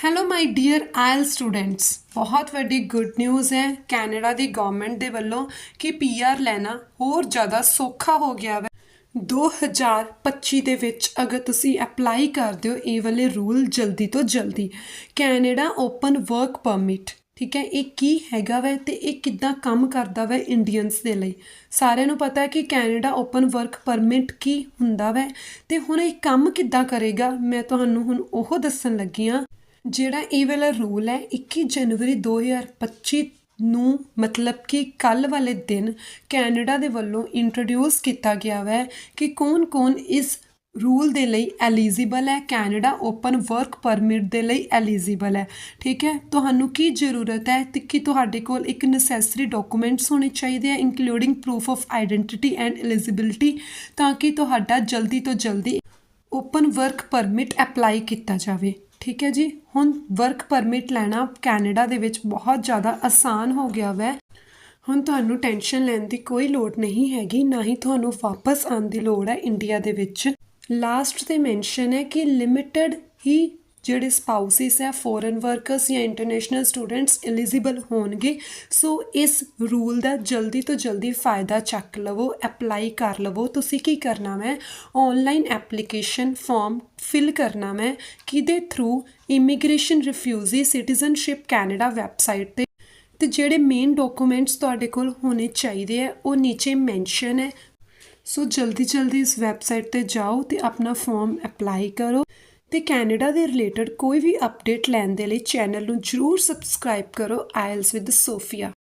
Hello my dear all students ਬਹੁਤ ਵੱਡੀ good news ਹੈ। ਕੈਨੇਡਾ ਦੀ ਗਵਰਨਮੈਂਟ ਦੇ ਵੱਲੋਂ ਕਿ ਪੀਆਰ ਲੈਣਾ ਹੋਰ ਜ਼ਿਆਦਾ ਸੌਖਾ ਹੋ ਗਿਆ ਹੈ 2025 ਦੇ ਵਿੱਚ ਅਗਰ ਤੁਸੀਂ ਅਪਲਾਈ ਕਰਦੇ ਹੋ, ਇਹ ਵਾਲੇ ਰੂਲ ਜਲਦੀ ਤੋਂ ਜਲਦੀ। ਕੈਨੇਡਾ ਓਪਨ ਵਰਕ ਪਰਮਿਟ ਠੀਕ ਹੈ, ਇਹ ਕੀ ਹੈਗਾ ਵੈ ਤੇ ਇਹ ਕਿੱਦਾਂ ਕੰਮ ਕਰਦਾ ਵੈ ਇੰਡੀਅਨਸ ਦੇ ਲਈ। ਸਾਰਿਆਂ ਨੂੰ ਪਤਾ ਹੈ ਕਿ ਕੈਨੇਡਾ ਓਪਨ ਵਰਕ ਪਰਮਿਟ ਕੀ ਹੁੰਦਾ ਵੈ ਤੇ ਹੁਣ ਇਹ ਕੰਮ ਕਿੱਦਾਂ ਕਰੇਗਾ, ਮੈਂ ਤੁਹਾਨੂੰ ਹੁਣ ਉਹ ਦੱਸਣ ਲੱਗੀ ਹਾਂ। ਜਿਹੜਾ ਇਹ ਵਾਲਾ ਰੂਲ ਹੈ 21 ਜਨਵਰੀ 2025 ਨੂੰ ਮਤਲਬ ਕਿ ਕੱਲ ਵਾਲੇ ਦਿਨ ਕੈਨੇਡਾ ਦੇ ਵੱਲੋਂ ਇੰਟਰੋਡਿਊਸ ਕੀਤਾ ਗਿਆ ਹੈ ਕਿ ਕੌਣ-ਕੌਣ ਇਸ ਰੂਲ ਦੇ ਲਈ ਐਲੀਜੀਬਲ ਹੈ, ਕੈਨੇਡਾ ਓਪਨ ਵਰਕ ਪਰਮਿਟ ਦੇ ਲਈ ਐਲੀਜੀਬਲ ਹੈ। ਠੀਕ ਹੈ? ਤੁਹਾਨੂੰ ਕੀ ਜ਼ਰੂਰਤ ਹੈ ਤੇ ਕਿ ਤੁਹਾਡੇ ਕੋਲ ਇੱਕ ਨੈਸੈਸਰੀ ਡਾਕੂਮੈਂਟਸ ਹੋਣੇ ਚਾਹੀਦੇ ਆ including proof of identity and eligibility ਤਾਂ ਕਿ ਤੁਹਾਡਾ ਜਲਦੀ ਤੋਂ ਜਲਦੀ ਓਪਨ ਵਰਕ ਪਰਮਿਟ ਅਪਲਾਈ ਕੀਤਾ ਜਾਵੇ? ਠੀਕ ਹੈ ਜੀ? ਹੁਣ ਵਰਕ ਪਰਮਿਟ ਲੈਣਾ ਕੈਨੇਡਾ ਦੇ ਵਿੱਚ ਬਹੁਤ ਜ਼ਿਆਦਾ ਆਸਾਨ ਹੋ ਗਿਆ ਵੈ। ਹੁਣ ਤੁਹਾਨੂੰ ਟੈਨਸ਼ਨ ਲੈਣ ਦੀ ਕੋਈ ਲੋੜ ਨਹੀਂ ਹੈਗੀ, ਨਾ ਹੀ ਤੁਹਾਨੂੰ ਵਾਪਸ ਆਉਣ ਦੀ ਲੋੜ ਹੈ ਇੰਡੀਆ ਦੇ ਵਿੱਚ। ਲਾਸਟ ਤੇ ਮੈਂਸ਼ਨ ਹੈ ਕਿ ਲਿਮਿਟਡ ਹੀ ਜਿਹੜੇ ਸਪਾਊਸਿਸ ਹੈ ਫੋਰਨ ਵਰਕਰਸ ਜਾਂ ਇੰਟਰਨੈਸ਼ਨਲ ਸਟੂਡੈਂਟਸ ਐਲੀਜੀਬਲ ਹੋਣਗੇ ਸੋ ਇਸ ਰੂਲ ਦਾ ਜਲਦੀ ਤੋਂ ਜਲਦੀ ਫਾਇਦਾ ਚੱਕ ਲਵੋ ਅਪਲਾਈ ਕਰ ਲਵੋ। ਤੁਸੀਂ ਕੀ ਕਰਨਾ ਹੈ ਆਨਲਾਈਨ ਐਪਲੀਕੇਸ਼ਨ ਫਾਰਮ ਫਿਲ ਕਰਨਾ ਹੈ ਕਿਹਦੇ through immigration refugee citizenship Canada website ਤੇ। ਤੇ ਜਿਹੜੇ ਮੇਨ ਡਾਕੂਮੈਂਟਸ ਤੁਹਾਡੇ ਕੋਲ ਹੋਣੇ ਚਾਹੀਦੇ ਆ ਉਹ ਨੀਚੇ ਮੈਂਸ਼ਨ ਹੈ। ਸੋ ਜਲਦੀ ਜਲਦੀ ਇਸ ਵੈਬਸਾਈਟ ਤੇ ਜਾਓ ਤੇ ਆਪਣਾ ਫਾਰਮ ਅਪਲਾਈ ਕਰੋ। ਤੇ ਕੈਨੇਡਾ ਦੇ ਰਿਲੇਟਡ ਕੋਈ ਵੀ ਅਪਡੇਟ ਲੈਣ ਦੇ ਲਈ ਚੈਨਲ ਨੂੰ ਜਰੂਰ ਸਬਸਕ੍ਰਾਈਬ ਕਰੋ, ਆਇਲਸ ਵਿਦ ਸੋਫੀਆ।